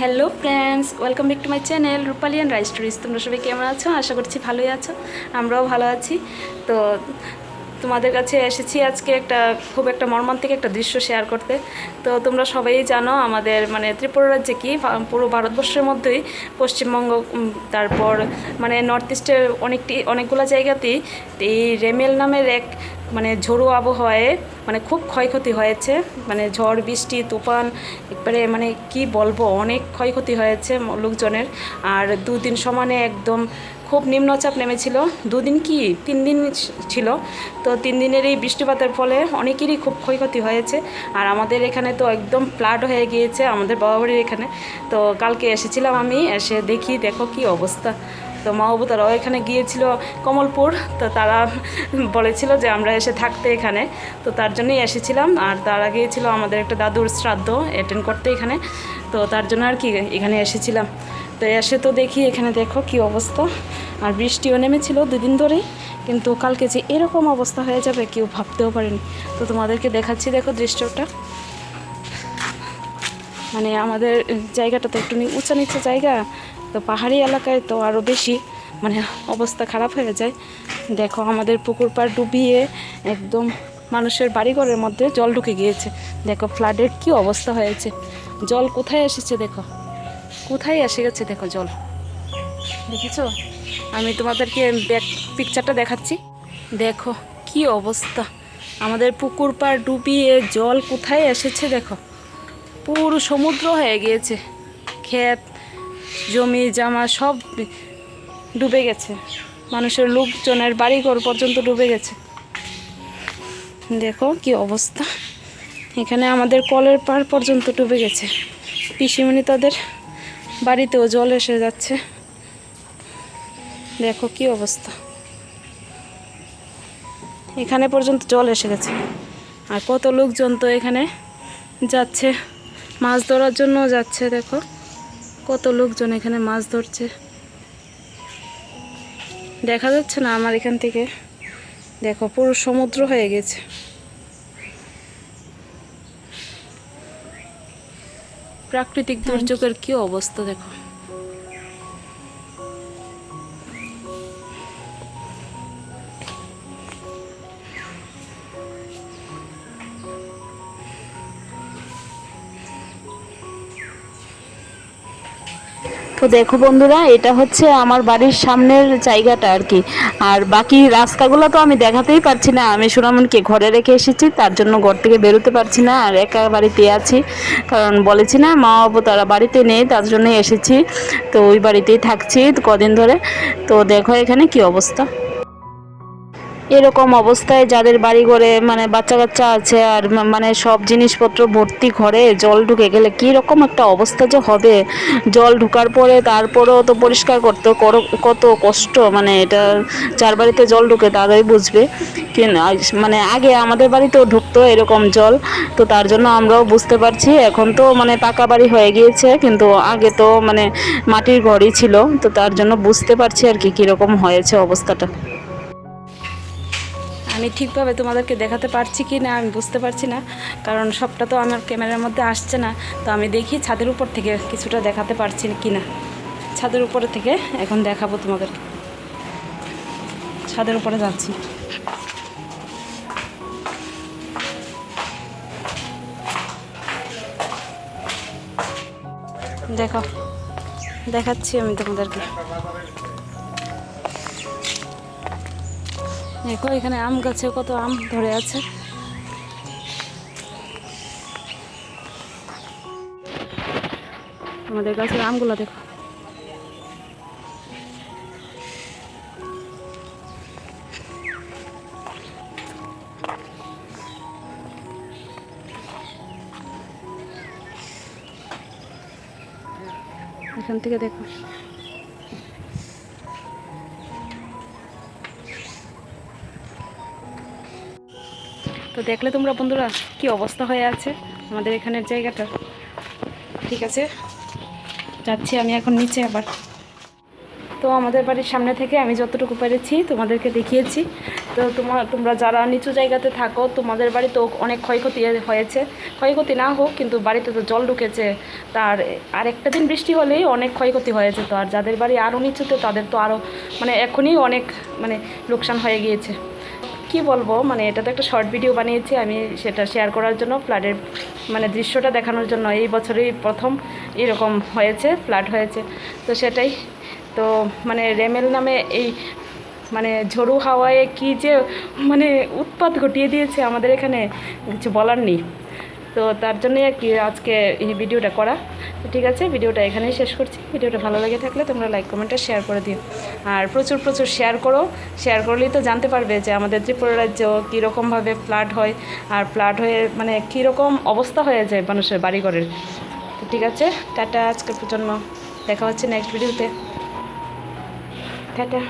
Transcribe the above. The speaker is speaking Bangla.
Hello friends, welcome back to my channel রূপালিয়ান rice stories. তোমরা সবাই কেমন আছো? আশা করছি ভালোই আছো, আমরাও ভালো আছি। তো তোমাদের কাছে এসেছি আজকে একটা খুব একটা মর্মান্তিক একটা দৃশ্য শেয়ার করতে। তো তোমরা সবাই জানো আমাদের মানে ত্রিপুরা রাজ্যে কি পুরো ভারতবর্ষের মধ্যেই পশ্চিমবঙ্গ তারপর মানে নর্থ ইস্টের অনেকটি, অনেকগুলো জায়গাতেই এই রেমেল নামের এক মানে ঝোড়ো আবহাওয়ায় মানে খুব ক্ষয়ক্ষতি হয়েছে। মানে ঝড়, বৃষ্টি, তুফান একবারে মানে কি বলব, অনেক ক্ষয়ক্ষতি হয়েছে লোকজনের। আর দুদিন সমানে একদম খুব নিম্নচাপ নেমেছিল। দুদিন কি? তিন দিন ছিল। তো তিন দিনের এই বৃষ্টিপাতের ফলে অনেকেরই খুব ক্ষয়ক্ষতি হয়েছে। আর আমাদের এখানে তো একদম ফ্লাড হয়ে গিয়েছে, আমাদের বাবাবাড়ির এখানে। তো কালকে এসেছিলাম আমি, এসে দেখি দেখো কি অবস্থা। তো মা বাবু তারাও এখানে গিয়েছিল কমলপুর। তো তারা বলেছিল যে আমরা এসে থাকতে এখানে। তো তার জন্যই এসেছিলাম। আর তার আগে ছিল আমাদের একটা দাদুর শ্রাদ্ধ অ্যাটেন্ড করতে এখানে। তো তার জন্য আর কি এখানে এসেছিলাম। তো এসে তো দেখি এখানে দেখো কি অবস্থা। আর বৃষ্টিও নেমেছিল দুদিন ধরেই, কিন্তু কালকে যে এরকম অবস্থা হয়ে যাবে কেউ ভাবতেও পারেনি। তো তোমাদেরকে দেখাচ্ছি, দেখো দৃশ্যটা। মানে আমাদের জায়গাটা তো একটু উঁচা নিচু জায়গা, তো পাহাড়ি এলাকায় তো আরও বেশি মানে অবস্থা খারাপ হয়ে যায়। দেখো আমাদের পুকুর পাড় ডুবিয়ে একদম মানুষের বাড়িঘরের মধ্যে জল ঢুকে গিয়েছে। দেখো ফ্লাডের কি অবস্থা হয়েছে। জল কোথায় এসেছে দেখো? কোথায় এসে গেছে? দেখো, জল। দেখেছ? আমি তোমাদেরকে ব্যাক পিকচারটা দেখাচ্ছি। দেখো, কি অবস্থা। আমাদের পুকুর পাড় ডুবিয়ে জল কোথায় এসেছে, দেখো। পুরো সমুদ্র হয়ে গিয়েছে। ক্ষেত, জমি, জামা সব ডুবে গেছে। মানুষের লোকজনের বাড়িঘর পর্যন্ত ডুবে গেছে। দেখো, কি অবস্থা। এখানে আমাদের কলের পাড় পর্যন্ত ডুবে গেছে। পিসিমণি তাদের বাড়িতেও জল এসে যাচ্ছে। দেখো কি অবস্থা। এখানে পর্যন্ত জল এসে গেছে। আর কত লোকজন তো এখানে যাচ্ছে। মাছ ধরার জন্য যাচ্ছে, দেখো। কত লোকজন এখানে মাছ ধরছে। দেখা যাচ্ছে না আমার এখান থেকে। দেখো পুরো সমুদ্র হয়ে গেছে। প্রাকৃতিক দুর্যোগের কি অবস্থা দেখো। তো দেখো বন্ধুরা, এটা হচ্ছে আমার বাড়ির সামনের জায়গাটা আর কি। আর বাকি রাস্তাগুলো তো আমি দেখাতেই পারছি না। আমি সোনামনকে ঘরে রেখে এসেছি, তার জন্য ঘর থেকে বেরোতে পারছি না আর একা বাড়িতে আছি। কারণ বলেছি না, মা বাবু তারা বাড়িতে নেই, তার জন্যই এসেছি। তো ওই বাড়িতেই থাকছি কদিন ধরে। তো দেখো এখানে কি অবস্থা। এরকম অবস্থায় যাদের বাড়ি ঘরে মানে বাচ্চা কাচ্চা আছে আর মানে সব জিনিসপত্র ভর্তি ঘরে, জল ঢুকে গেলে কী রকম একটা অবস্থা যে হবে? জল ঢুকার পরে তারপরেও তো পরিষ্কার করতে করো- কত কষ্ট মানে এটা যার বাড়িতে জল ঢুকে তারাই বুঝবে। মানে আগে আমাদের বাড়িতেও ঢুকতো এরকম জল, তো তার জন্য আমরাও বুঝতে পারছি। এখন তো মানে পাকা বাড়ি হয়ে গিয়েছে, কিন্তু আগে তো মানে মাটির ঘরই ছিল, তো তার জন্য বুঝতে পারছি আর কি কীরকম হয়েছে অবস্থাটা। আমি ঠিকভাবে তোমাদেরকে দেখাতে পারছি কি না, আমি বুঝতে পারছি না, কারণ সবটা তো আমার ক্যামেরার মধ্যে আসছে না, তো আমি দেখি ছাদের উপর থেকে কিছুটা দেখাতে পারছি কি না। ছাদের উপরে থেকে এখন দেখাবো তোমাদেরকে। ছাদের উপরে যাচ্ছি। দেখো দেখাচ্ছি আমি তোমাদেরকে। দেখো, এখানে আম গাছে কত আম ধরে আছে। আমাদের গাছের আমগুলো দেখো। এখান থেকে দেখো। তো দেখলে তোমরা বন্ধুরা কি অবস্থা হয়ে আছে আমাদের এখানের জায়গাটা। ঠিক আছে, যাচ্ছি আমি এখন নিচে আবার। তো আমাদের বাড়ির সামনে থেকে আমি যতটুকু পেরেছি তোমাদেরকে দেখিয়েছি। তো তো তোমার তোমরা যারা নিচু জায়গাতে থাকো, তোমাদের বাড়িতেও অনেক ক্ষয়ক্ষতি হয়েছে। ক্ষয়ক্ষতি না হোক, কিন্তু বাড়িতে তো জল ঢুকেছে। তার আর একটা দিন বৃষ্টি হলেই অনেক ক্ষয়ক্ষতি হয়েছে তো। আর যাদের বাড়ি আরও নিচুতে, তাদের তো আরও মানে এখনই অনেক মানে লোকসান হয়ে গিয়েছে। কি বলব? মানে এটা তো একটা শর্ট ভিডিও বানিয়েছি, আমি সেটা শেয়ার করার জন্য ফ্লাডের মানে দৃশ্যটা দেখানোর জন্য। এই বছরেই প্রথম এরকম হয়েছে ফ্ল্যাট হয়েছে। তো সেটাই। তো মানে রেমেল নামে এই মানে ঝড়ু হাওয়ায় কি যে মানে উৎপাত ঘটিয়ে দিয়েছে আমাদের এখানে, কিছু বলার নেই। তো তার জন্যই আর কি আজকে এই ভিডিওটা করা। ঠিক আছে, ভিডিওটা এখানেই শেষ করছি। ভিডিওটা ভালো লাগে থাকলে তোমরা লাইক কমেন্টটা শেয়ার করে দিও। আর প্রচুর প্রচুর শেয়ার করো। শেয়ার করলেই তো জানতে পারবে যে আমাদের ত্রিপুরা রাজ্য কীরকমভাবে ফ্লাড হয়, আর ফ্লাড হয়ে মানে কীরকম অবস্থা হয়ে যায় মানুষের বাড়িঘরের। ঠিক আছে, টাটা আজকের প্রজন্ম। দেখা হচ্ছে নেক্সট ভিডিওতে টাটা।